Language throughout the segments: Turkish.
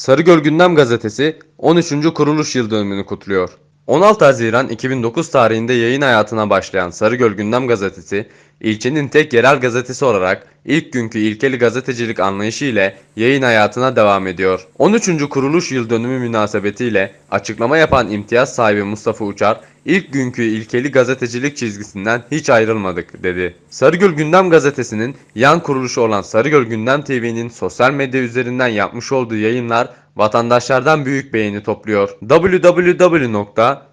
Sarıgöl Gündem Gazetesi 13. kuruluş yıl dönümünü kutluyor. 16 Haziran 2009 tarihinde yayın hayatına başlayan Sarıgöl Gündem Gazetesi, ilçenin tek yerel gazetesi olarak ilk günkü ilkeli gazetecilik anlayışı ile yayın hayatına devam ediyor. 13. kuruluş yıl dönümü münasebetiyle açıklama yapan imtiyaz sahibi Mustafa Uçar, ilk günkü ilkeli gazetecilik çizgisinden hiç ayrılmadık dedi. Sarıgöl Gündem Gazetesi'nin yan kuruluşu olan Sarıgöl Gündem TV'nin sosyal medya üzerinden yapmış olduğu yayınlar vatandaşlardan büyük beğeni topluyor.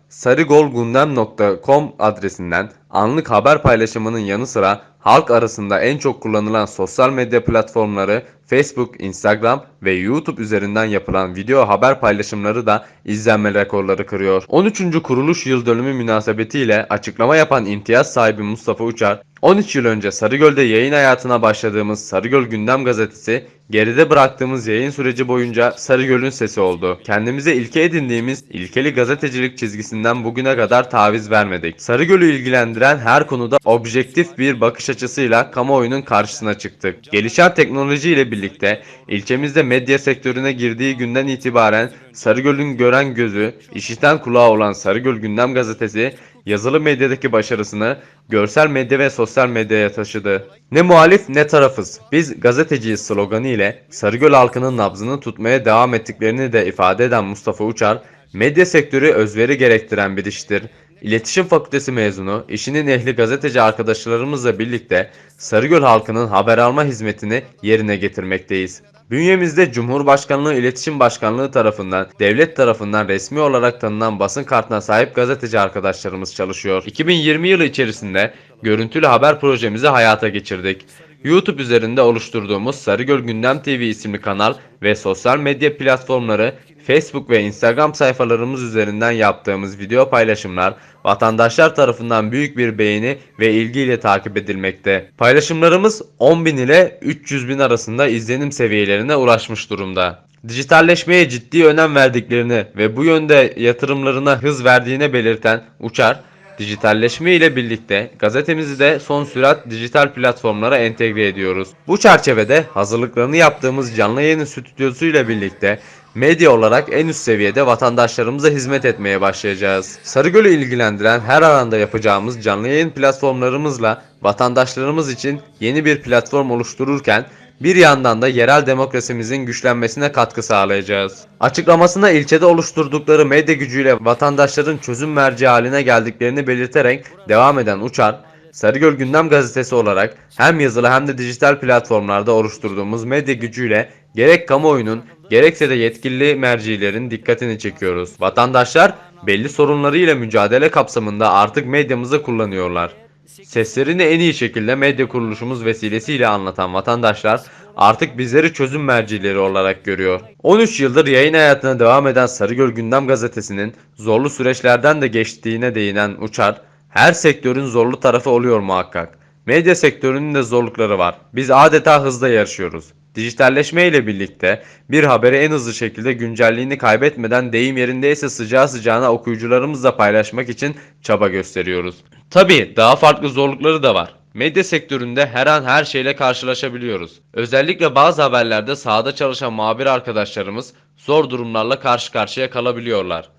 www.sarıgolgundem.com adresinden anlık haber paylaşımının yanı sıra halk arasında en çok kullanılan sosyal medya platformları Facebook, Instagram ve YouTube üzerinden yapılan video haber paylaşımları da izlenme rekorları kırıyor. 13. kuruluş yıl dönümü münasebetiyle açıklama yapan imtiyaz sahibi Mustafa Uçar, 13 yıl önce Sarıgöl'de yayın hayatına başladığımız Sarıgöl Gündem Gazetesi, geride bıraktığımız yayın süreci boyunca Sarıgöl'ün sesi oldu. Kendimize ilke edindiğimiz ilkeli gazetecilik çizgisinden bugüne kadar taviz vermedik. Sarıgöl'ü ilgilendiren her konuda objektif bir bakış açısıyla kamuoyunun karşısına çıktık. Gelişen teknoloji ile birlikte ilçemizde medya sektörüne girdiği günden itibaren Sarıgöl'ün gören gözü, işiten kulağı olan Sarıgöl Gündem Gazetesi yazılı medyadaki başarısını görsel medya ve sosyal medyaya taşıdı. Ne muhalif ne tarafız. Biz gazeteciyiz sloganı ile Sarıgöl halkının nabzını tutmaya devam ettiklerini de ifade eden Mustafa Uçar, medya sektörü özveri gerektiren bir iştir. İletişim Fakültesi mezunu, işinin ehli gazeteci arkadaşlarımızla birlikte Sarıgöl halkının haber alma hizmetini yerine getirmekteyiz. Bünyemizde Cumhurbaşkanlığı İletişim Başkanlığı tarafından, devlet tarafından resmi olarak tanınan basın kartına sahip gazeteci arkadaşlarımız çalışıyor. 2020 yılı içerisinde görüntülü haber projemizi hayata geçirdik. YouTube üzerinde oluşturduğumuz Sarıgöl Gündem TV isimli kanal ve sosyal medya platformları Facebook ve Instagram sayfalarımız üzerinden yaptığımız video paylaşımlar vatandaşlar tarafından büyük bir beğeni ve ilgiyle takip edilmekte. Paylaşımlarımız 10.000 ile 300 bin arasında izlenim seviyelerine ulaşmış durumda. Dijitalleşmeye ciddi önem verdiklerini ve bu yönde yatırımlarına hız verdiğine belirten Uçar, Dijitalleşme ile birlikte gazetemizi de son sürat dijital platformlara entegre ediyoruz. Bu çerçevede hazırlıklarını yaptığımız canlı yayın stüdyosu ile birlikte medya olarak en üst seviyede vatandaşlarımıza hizmet etmeye başlayacağız. Sarıgöl'ü ilgilendiren her alanda yapacağımız canlı yayın platformlarımızla vatandaşlarımız için yeni bir platform oluştururken bir yandan da yerel demokrasimizin güçlenmesine katkı sağlayacağız. Açıklamasına ilçede oluşturdukları medya gücüyle vatandaşların çözüm merci haline geldiklerini belirterek devam eden Uçar, Sarıgöl Gündem Gazetesi olarak hem yazılı hem de dijital platformlarda oluşturduğumuz medya gücüyle gerek kamuoyunun gerekse de yetkili mercilerin dikkatini çekiyoruz. Vatandaşlar belli sorunlarıyla mücadele kapsamında artık medyamızı kullanıyorlar. Seslerini en iyi şekilde medya kuruluşumuz vesilesiyle anlatan vatandaşlar artık bizleri çözüm mercileri olarak görüyor. 13 yıldır yayın hayatına devam eden Sarıgöl Gündem Gazetesi'nin zorlu süreçlerden de geçtiğine değinen Uçar, her sektörün zorlu tarafı oluyor muhakkak. Medya sektörünün de zorlukları var. Biz adeta hızla yarışıyoruz. Dijitalleşme ile birlikte bir haberi en hızlı şekilde güncelliğini kaybetmeden deyim yerindeyse sıcağı sıcağına okuyucularımızla paylaşmak için çaba gösteriyoruz. Tabii daha farklı zorlukları da var. Medya sektöründe her an her şeyle karşılaşabiliyoruz. Özellikle bazı haberlerde sahada çalışan muhabir arkadaşlarımız zor durumlarla karşı karşıya kalabiliyorlar.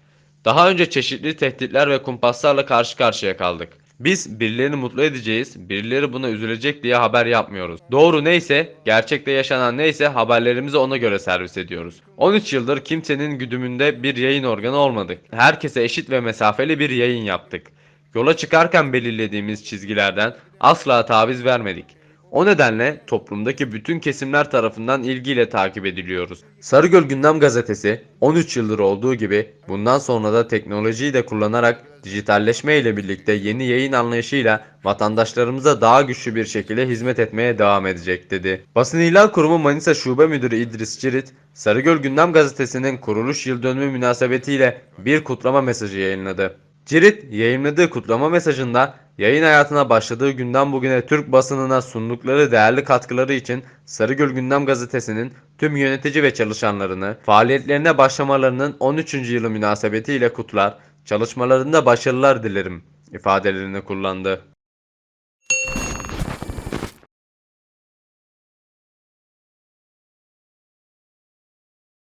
Daha önce çeşitli tehditler ve kumpaslarla karşı karşıya kaldık. Biz birilerini mutlu edeceğiz, birileri buna üzülecek diye haber yapmıyoruz. Doğru neyse, gerçekte yaşanan neyse haberlerimizi ona göre servis ediyoruz. 13 yıldır kimsenin güdümünde bir yayın organı olmadık. Herkese eşit ve mesafeli bir yayın yaptık. Yola çıkarken belirlediğimiz çizgilerden asla taviz vermedik. O nedenle toplumdaki bütün kesimler tarafından ilgiyle takip ediliyoruz. Sarıgöl Gündem Gazetesi 13 yıldır olduğu gibi bundan sonra da teknolojiyi de kullanarak dijitalleşme ile birlikte yeni yayın anlayışıyla vatandaşlarımıza daha güçlü bir şekilde hizmet etmeye devam edecek dedi. Basın İlan Kurumu Manisa Şube Müdürü İdris Cirit, Sarıgöl Gündem Gazetesi'nin kuruluş yıl dönümü münasebetiyle bir kutlama mesajı yayınladı. Cirit yayınladığı kutlama mesajında yayın hayatına başladığı günden bugüne Türk basınına sundukları değerli katkıları için Sarıgöl Gündem Gazetesi'nin tüm yönetici ve çalışanlarını faaliyetlerine başlamalarının 13. yılı münasebetiyle kutlar, çalışmalarında başarılar dilerim ifadelerini kullandı.